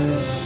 Amen.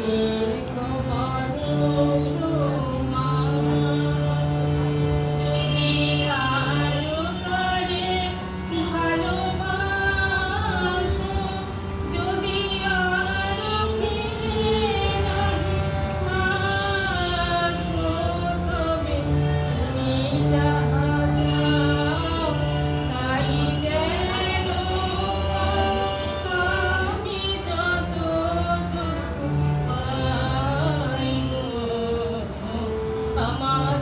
Amen. আমার